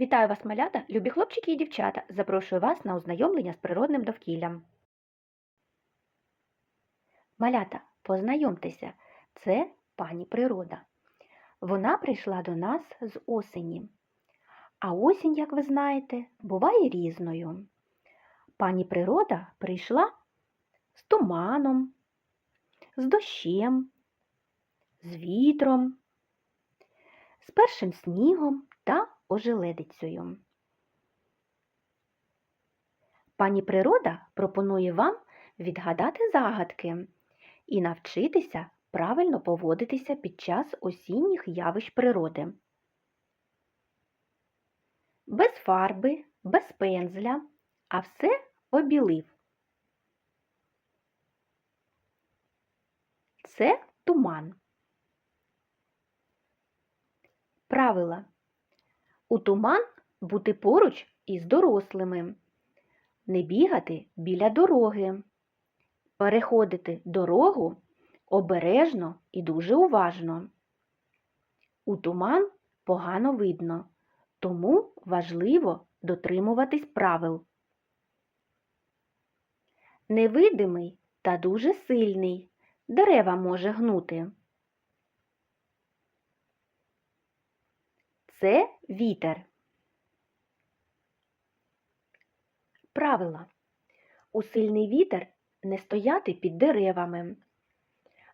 Вітаю вас, малята, любі хлопчики і дівчата. Запрошую вас на ознайомлення з природним довкіллям. Малята, познайомтеся, це пані природа. Вона прийшла до нас з осені. А осінь, як ви знаєте, буває різною. Пані природа прийшла з туманом, з дощем, з вітром, з першим снігом ожеледицею. Пані природа пропонує вам відгадати загадки і навчитися правильно поводитися під час осінніх явищ природи. Без фарби, без пензля, а все обілив. Це туман. Правила. У туман бути поруч із дорослими. Не бігати біля дороги. Переходити дорогу обережно і дуже уважно. У туман погано видно, тому важливо дотримуватись правил. Невидимий та дуже сильний. Дерева може гнути. Це вітер. Правила. У сильний вітер не стояти під деревами,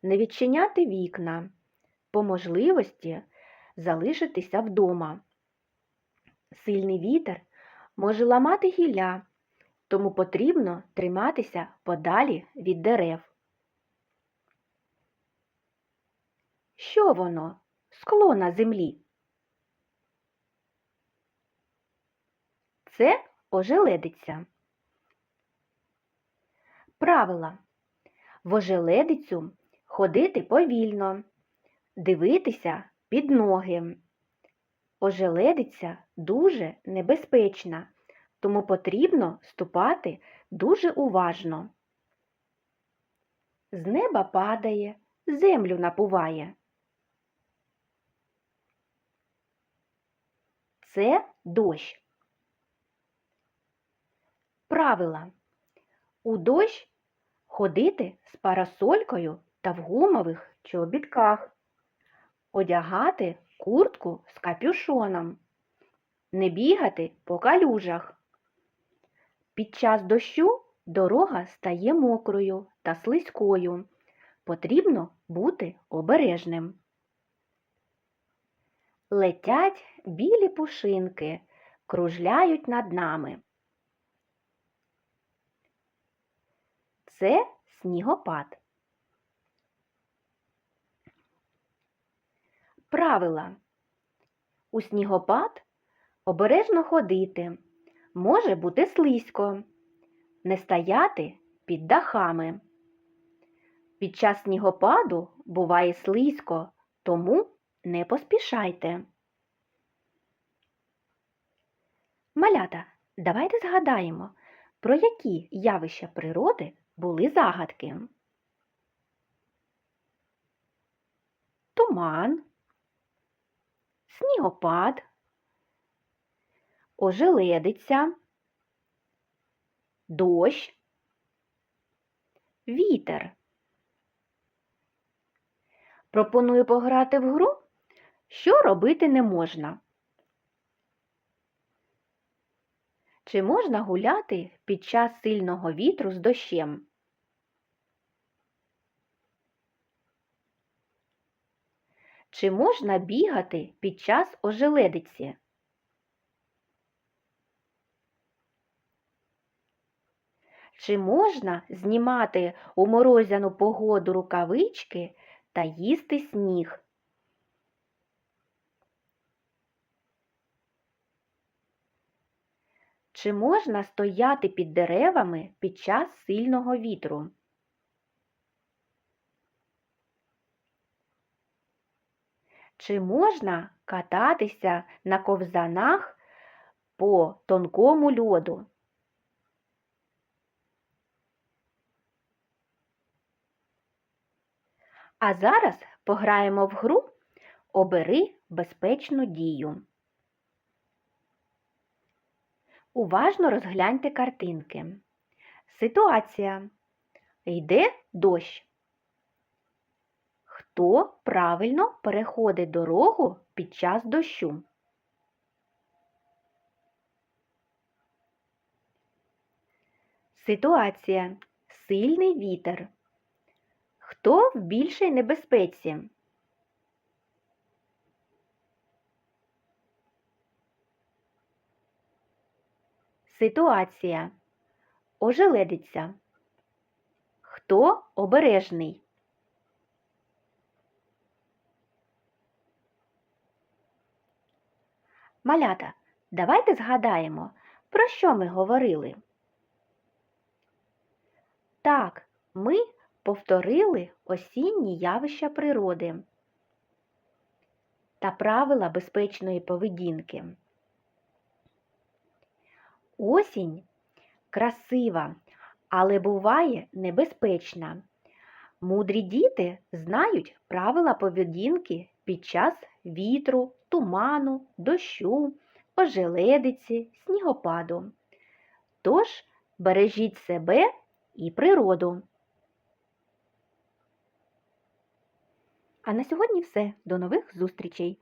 не відчиняти вікна, по можливості залишитися вдома. Сильний вітер може ламати гілля, тому потрібно триматися подалі від дерев. Що воно? Скло на землі. Це ожеледиця. Правила. В ожеледицю ходити повільно, дивитися під ноги. Ожеледиця дуже небезпечна, тому потрібно ступати дуже уважно. З неба падає, землю напуває. Це дощ. Правила. У дощ ходити з парасолькою та в гумових чобітках, одягати куртку з капюшоном, не бігати по калюжах. Під час дощу дорога стає мокрою та слизькою. Потрібно бути обережним. Летять білі пушинки, кружляють над нами. Це снігопад. Правила. У снігопад обережно ходити. Може бути слизько. Не стояти під дахами. Під час снігопаду буває слизько, тому не поспішайте. Малята, давайте згадаємо, про які явища природи були загадки. Туман, снігопад, ожеледиця, дощ, вітер. Пропоную пограти в гру, що робити не можна. Чи можна гуляти під час сильного вітру з дощем? Чи можна бігати під час ожеледиці? Чи можна знімати у морозяну погоду рукавички та їсти сніг? Чи можна стояти під деревами під час сильного вітру? Чи можна кататися на ковзанах по тонкому льоду? А зараз пограємо в гру Обери безпечну дію. Уважно розгляньте картинки. Ситуація. Йде дощ. Хто правильно переходить дорогу під час дощу? Ситуація. Сильний вітер. Хто в більшій небезпеці? Ситуація. Ожеледиця. Хто обережний? Малята, давайте згадаємо, про що ми говорили. Так, ми повторили осінні явища природи та правила безпечної поведінки. Осінь красива, але буває небезпечна. Мудрі діти знають правила поведінки під час вітру, туману, дощу, ожеледиці, снігопаду. Тож бережіть себе і природу. А на сьогодні все. До нових зустрічей!